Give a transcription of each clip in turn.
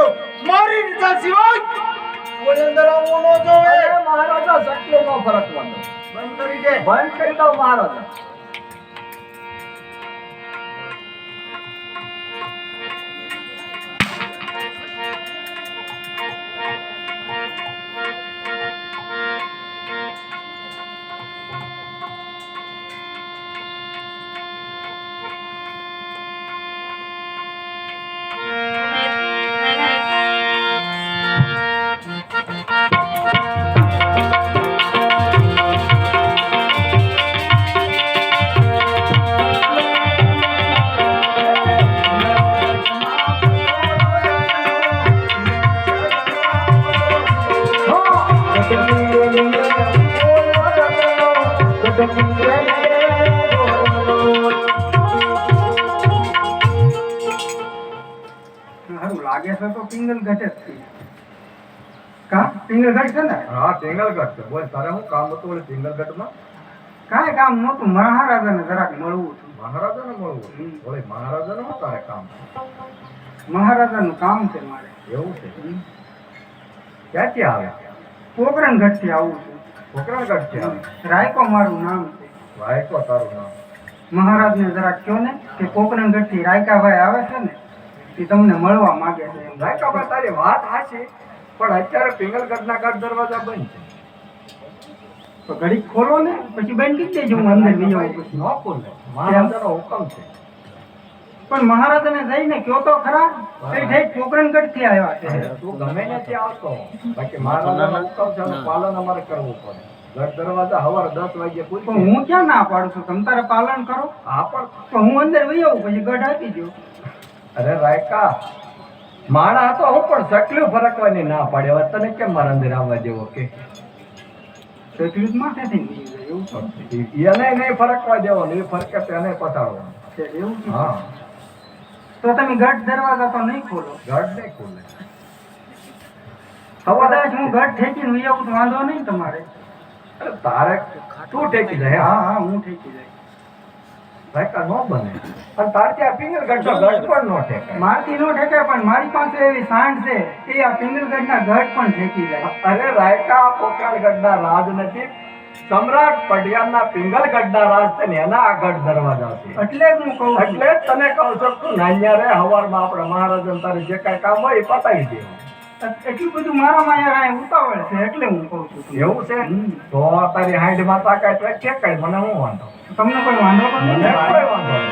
જો મારી રીતા સિવાય કોઈ અંદર આવવું ન જોવે મહારાજા શક્તિઓ નો ફરક વાંધો બંધ કરી દે. બંધ કરી દો મહારાજા. લાગે તો પિંગલ ઘટે જ કા? પિંગલ ઘટ છે ને? હા પિંગલગઢ છે. બોલ તારે શું કામ હતું ઓલી પિંગલગઢમાં કાંઈ કામ નહોતું. મહારાજાને જરાક મળવું હતું. મહારાજાને મળવું ઓલી મહારાજાને શું તારે કામ? મહારાજાનું કામ છે મારે. એવું છે? ક્યાંથી આવે? પોકરણ ઘટથી આવું છું. પોકરણથી આવે? રાયકો મારું નામ છે. રાયકો તારું નામ. મહારાજને જરાક કહો ને કે પોકરણ ઘટથી રાયકાભાઈ આવે છે ને? એ તમને મળવા માંગે છે. એમ. રાયકાભાઈ તારી વાત હાચી પણ અત્યારે પિંગલગઢના ગઢ દરવાજા બંધ છે. તો ઘડી ખોલો ને પછી બંધ કરી દેજો હું અંદર આવું પછી ન ખોલે મહારાજાનો હુકમ છે. પણ મહારાજાને જઈને કયો તો ખરા એ ઠેઠ પોકરણથી આવ્યા છે. તું ગમે ત્યાં આવતો. બાકી મહારાજાનો હુકમ છે પાલન અમારે કરવું પડે. ગઢ દરવાજા સવારે દસ વાગે પૂછ હું ક્યાં ના પાડું છું? તમ તારે પાલન કરો. હા પણ તો હું અંદર વહી આવું પછી ગઢ આપી દો અરે રાયકા માણા તો હું પણ સકલું ફરકવાની ના પાડે. હવે તને કેમ મારા અંદર આવવા જેવો કે? એવું એને નહીં ફરકવા દેવો એ ફરકે તો એને પતાડવાનો એવું. હા. તો તમે ગઢ દરવાજા તો નહીં ખોલો? ગઢ નહીં ખુલે. કદાચ હું ગઢ ઠેકીને વહી આવું તો વાંધો નહીં તમારે. તારે તું ટેકી જાય હા. હા હા હું ઠેકી જાય. રાયકા નો બને. પણ તાર ત્યાં પિંગલ ગઢ ઘટ પણ નો ટેકાય મારથી નો ઠેકે પણ મારી પાસે એવી સાંડ છે એ આ પિંગલગઢના ઘટ પણ ઠેકી જાય. અરે રાયકા રાજ નથી. સમ્રાટ પટિયાલના પિંગલગઢના રાજ છે ને એના આ ગઢ દરવાજા છે. એટલે જ હું કહું એટલે જ તને કહું છું તું નાન્યા રે હવારમાં આપણે મહારાજન તારે જે કાંઈ કામ હોય એ પતાવી દેવું એટલું બધું મારા માયા ઉતાવળ છે એટલે હું કહું છું. એવું છે? તો તારી હાઈડમાં તાકાત છે કઈ મને હું વાંધો? તમને કોઈ વાંધો પણ નથી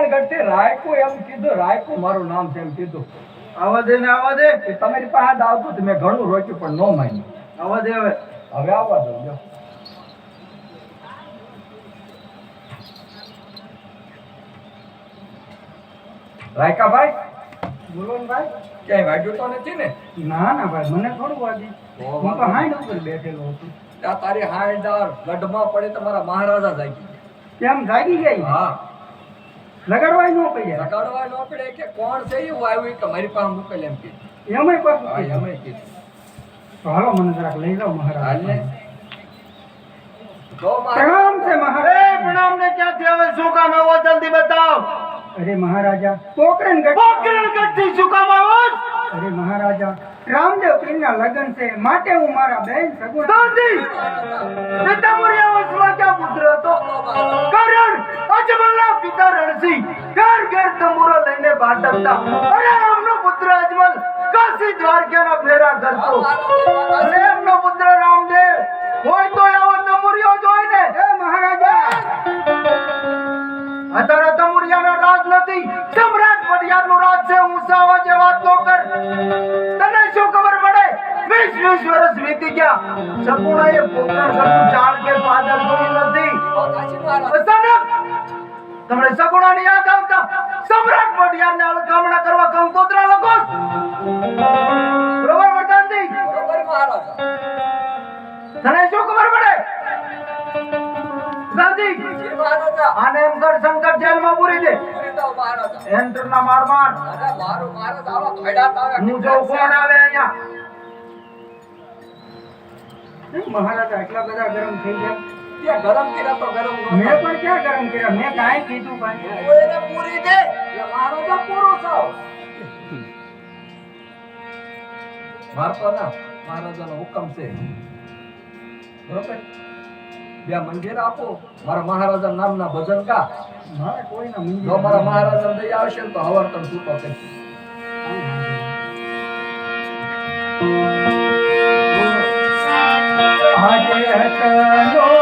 પોકરણગઢથી રાયકુ એમ કીધું રાયકુ મારું નામ છે એમ કીધું. આવા દે ને આવા દે કે તમારી પાસે આવતું તો મેં ઘણું રોક્યું પણ ન માન્યું. આવા દે હવે હવે આવવા દો. રાયકાભાઈ? બોલો ને ભાઈ ક્યાંય વાગ્યું તો નથી ને? ના ના ભાઈ મને થોડું વાગી. હું તો હાઈડ ઉપર બેઠેલો હતો. તારી હાયદાર ગઢમાં પડે તમારા મહારાજા જાગી કેમ જાગી ગઈ હા. લગાડવાય ન પડે. લગાડવા ન પડે કે કોણ છે એવું આવ્યું કે મારી પાસે મોકલ એમ કે. એમાંય હા એમય કે તો હાલો મને જરાક લઈ જાઓ મહારાજ. હાલને. જો પ્રણામ છે મહારાજ. પ્રણામ ને ક્યાંથી આવે? શું કામ આવો? જલ્દી બતાવ. અરે મહારાજા પોકરણ પોકરણ ગઢથી શું કામ આવો? અરે મહારાજા રામદેવ પીરના લગ્ન છે. માટે હું મારા બેન સગુણ દાદી વંશમાં ક્યાં પુત્ર હતો? કારણ અજમલના પિતા રણસિંહ ઘર ઘર તંબુરો લઈને ભાટકતા અને એમનો પુત્ર અજમલ કાશી દ્વારકાના ફેરા કરતો. અને એમનો પુત્ર રામદેવ હોય તો આવો તમુરિયો જોઈ ને એ મહારાજા! અત્યારે તંબુરિયાનો રાજ નથી. સમ્રાટ પટિયારનો રાજ છે. ઊંચા અવાજે વાત તો કર. વીસ વર્ષ વીતી ગયા. સગુણાએ પોતાનું ઘરનું ચાળ કે પાદર જોયું નથી. અચાનક તમને સગુણાની યાદ આવતા સમ્રાટ મોઢિયારને અલકામણા કરવા કંકોત્રા લખો. બરોબર, વરદાનજી? તને શું ખબર પડે? આને એમ કર શંકર જેલમાં પૂરી દે. એન્ટર ના માર માર હું જો કોણ આવે અહીંયા? મહારાજા એટલા બધા ગરમ થઈ ગયા? ગરમ કર્યા તો ગરમ મેં પણ ક્યાં ગરમ કર્યા? મેં કાંઈ કીધું કાંઈ એને પૂરી દે. પૂરો થાવ મહારાજાનો હુકમ છે. બરોબર? બે મંદિર આપો. મારા મહારાજા નામના ભજન કા મારે કોઈના મંદિર જો મારા મહારાજા દયા આવશે તો હવાર તમ છૂટો થઈ આજે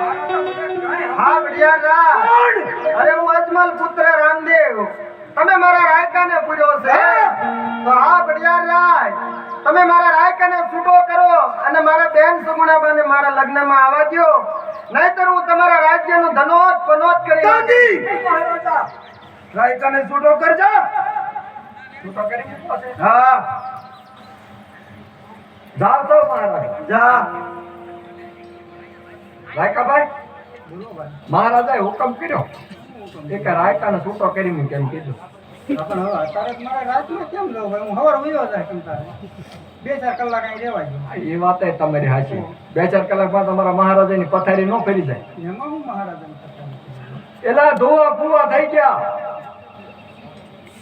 હા ભડિયારા અરે હું અજમલ પુત્ર રામદેવ. તમે મારા રાયકાને પૂર્યો છે. તો હા ભડિયારા તમે મારા રાયકાને છૂટો કરો અને મારા બેન સુગુણાબાને મારા લગ્નમાં આવવા દ્યો. નહીતર હું તમારા રાજ્યનું ધનોત પનોત કરી દાદી! રાયકાને છૂટો કરજો. છૂટો કરી હા. જાઓ તો મારા જા. રાયકાભાઈ મહારાજાએ હુકમ કર્યો. એક રાયકાને છૂટો કરી મૂકે એમ કીધું. પણ હવે અત્યારે મારે રાતમાં કેમ જવું હું સવાર ઉયો જાય તારે. બે ચાર કલાક અહીં રહેવા એ વાત તમારી સાચી. બે ચાર કલાકમાં તમારા મહારાજાની પથારી ન ફેરી જાય. એમાં હું મહારાજાને પસંદ એલા ધોવા ફૂવા થઈ ગયા.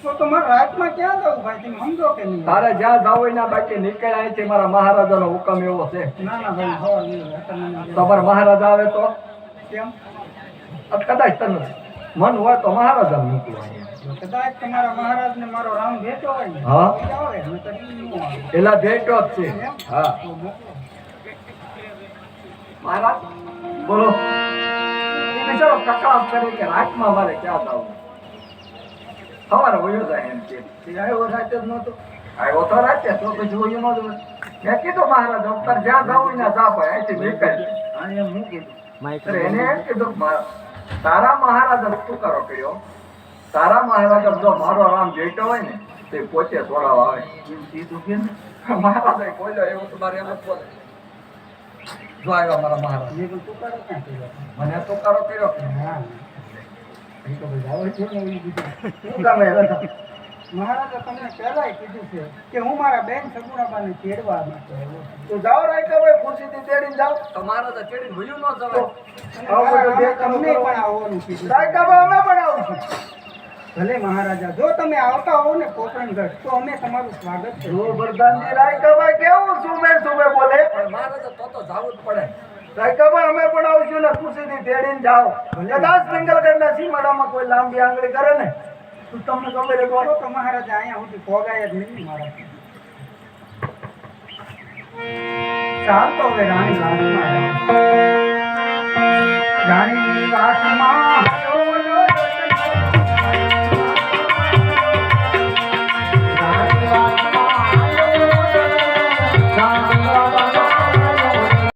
તો તો મારે રાતમાં ક્યાં જવું ભાઈ? તમે સમજો કે નહીં? તારે જ્યાં જાવ એના ના બાકી નીકળ્યા અહીંથી મારા મહારાજાનો હુકમ એવો છે. ના ના ભાઈ મને તમારા મહારાજા આવે તો? કેમ? કદાચ તને મન હોય તો મહારાજા નીકળો કદાચ તમારા મહારાજને મારો રામ ભેટો હોય ને હા. આવે આવે. એલા ભેટો જ છે. હા. મહારાજ બોલો. બિચારો કકળાટ કરે કે રાતમાં મારે ક્યાં જવું? સવારે વયો જાય એમ કે આવ્યો રાતે જ નહોતો. આવ્યો તો રાતે તો પછી વયો ન જવાય. મેં કીધું મહારાજ અવતાર જ્યાં જવું ને ત્યાં જા ભાઈ અહીંથી નીકળી એમ હું કીધું. એને એમ કીધું તારા મહારાજ શું કરો કર્યો? તારા મહારાજ જો મારો રામ જેઠો હોય ને તે પોતે થોડા આવે. એમ કીધું કે મહારાજ કોઈ એવું તો મારે એમ જ બોલે. જો આવ્યો મારા મહારાજ. મને તો કરો કર્યો કે હા. મહારાજે તમને પહેલાય કીધું છે કે હું મારા બેન સગુણાબાને તેડવા માટે આવ્યો છું. જાઓ રાયકાભાઈ ખુશીથી તેડીને જાઓ. તો મહારાજા ચડીને ન જવાય. અને આવું મારા બધું બે રામ કામ તમને પણ આવવાનું કીધું રાયકાભાઈ અમે પણ આવશું ભલે મહારાજા જો તમે આવતા હો ને પોકરણગઢ તો અમે તમારું સ્વાગત જો કરીશું રાયકાભાઈ કેવું સુમે સુમે બોલે? પણ મહારાજા તો તો જાવું જ પડે. રાયકાભાઈ અમે પણ આવશું ને ખુશીથી તેડીને જાઓ. કદાચ પિંગલગઢના સીમાડામાં કોઈ લાંબી આંગળી કરે ને તો તમને ખબર હોય તો તો અહીંયા સુધી પોગાય જ નહીં મારા હવે રાણી જાઓ. વાસમાં